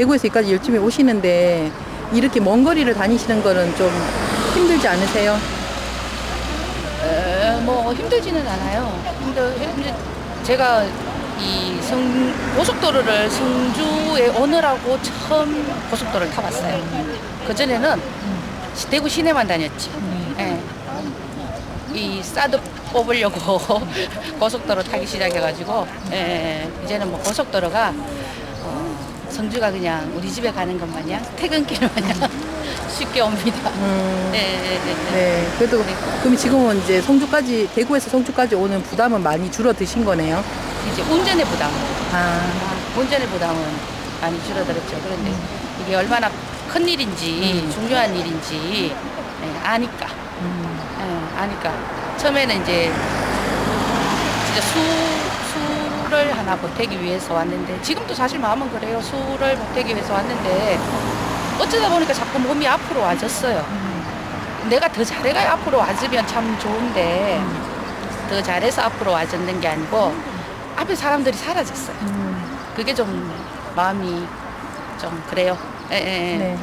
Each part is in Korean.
대구에서 여기까지 열심히 오시는데 이렇게 먼 거리를 다니시는 거는 좀 힘들지 않으세요? 에, 뭐 힘들지는 않아요. 힘들 제가 이 성, 고속도로를 성주에 오느라고 처음 고속도로를 타봤어요. 그 전에는 대구 시내만 다녔지. 예. 이 사드 뽑으려고 고속도로 타기 시작해가지고 예, 이제는 뭐 고속도로가 어, 성주가 그냥 우리 집에 가는 것 마냥 퇴근길 마냥 쉽게 옵니다. 음, 예, 예, 예, 예. 네. 그래도 그럼 지금은 이제 성주까지 대구에서 성주까지 오는 부담은 많이 줄어드신 거네요. 이제 운전의 부담, 아, 운전의 부담은 많이 줄어들었죠. 그런데 이게 얼마나 큰 일인지 음. 중요한 일인지 예, 아니까, 음, 예, 아니까 처음에는 이제 진짜 수 수를 하나 보태기 위해서 왔는데 지금도 사실 마음은 그래요. 수를 보태기 위해서 왔는데 어쩌다 보니까 자꾸 몸이 앞으로 와졌어요. 내가 더 잘해가 앞으로 와주면 참 좋은데 더 잘해서 앞으로 와졌는 게 아니고 앞에 사람들이 사라졌어요. 음, 그게 좀 마음이 좀 그래요. 예, 예, 예. 네.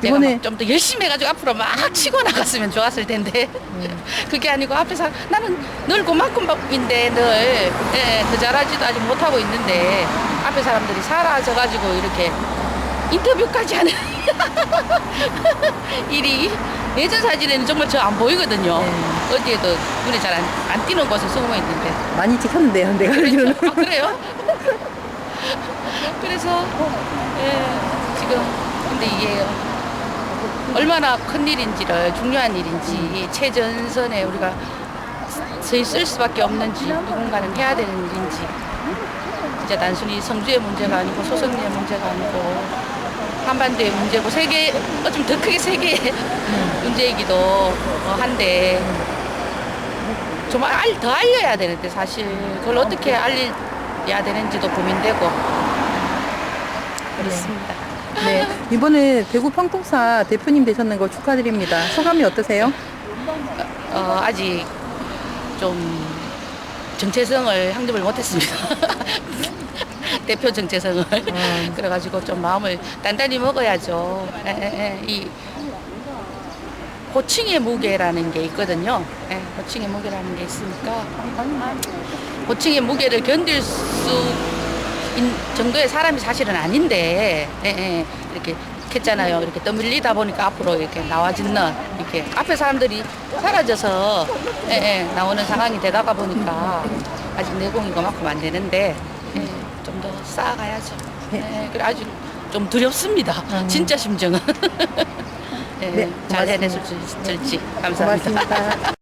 내가 이번에 좀 더 열심히 해가지고 앞으로 막 치고 나갔으면 좋았을 텐데 음, 그게 아니고 앞에서 나는 늘 그만큼인데 늘 예, 더 잘하지도 아직 못하고 있는데 앞에 사람들이 사라져가지고 이렇게 인터뷰까지 하는 일이 예전 사진에는 정말 저 안 보이거든요. 네. 어디에도 눈에 잘 안 띄는 곳에 숨어 있는데 많이 찍혔는데요, 내가 알기로는. 아, 그래요? 그래서 예, 지금 근데 이게 얼마나 큰 일인지를 중요한 일인지 최전선에 우리가 서 있을 수밖에 없는지 누군가는 해야 되는 일인지. 진짜 단순히 성주의 문제가 아니고 소성리의 문제가 아니고 한반도의 문제고 세계 어 좀 더 크게 세계의 문제이기도 한데 좀 알, 더 알려야 되는데 사실 그걸 어떻게 알려야 되는지도 고민되고 그렇습니다. 네. 이번에 대구 평통사 대표님 되셨는 거 축하드립니다. 소감이 어떠세요? 어, 아직 좀 정체성을 확립을 못했습니다. 대표 정체성을 음. 그래가지고 좀 마음을 단단히 먹어야죠. 에, 에, 에. 이 호칭의 무게라는 게 있거든요. 예, 호칭의 무게라는 게 있으니까 호칭의 무게를 견딜 수 정도의 사람이 사실은 아닌데 예, 예, 이렇게 했잖아요. 이렇게 떠밀리다 보니까 앞으로 이렇게 나와짓는 이렇게 앞에 사람들이 사라져서 예, 예, 나오는 상황이 되다가 보니까 아직 내공이 그만큼 안 되는데 예, 좀더 쌓아가야죠. 예, 그래 아주 좀 두렵습니다. 음. 진짜 심정은. 예, 네, 잘 고맙습니다. 해냈을지 감사합니다. 고맙습니다.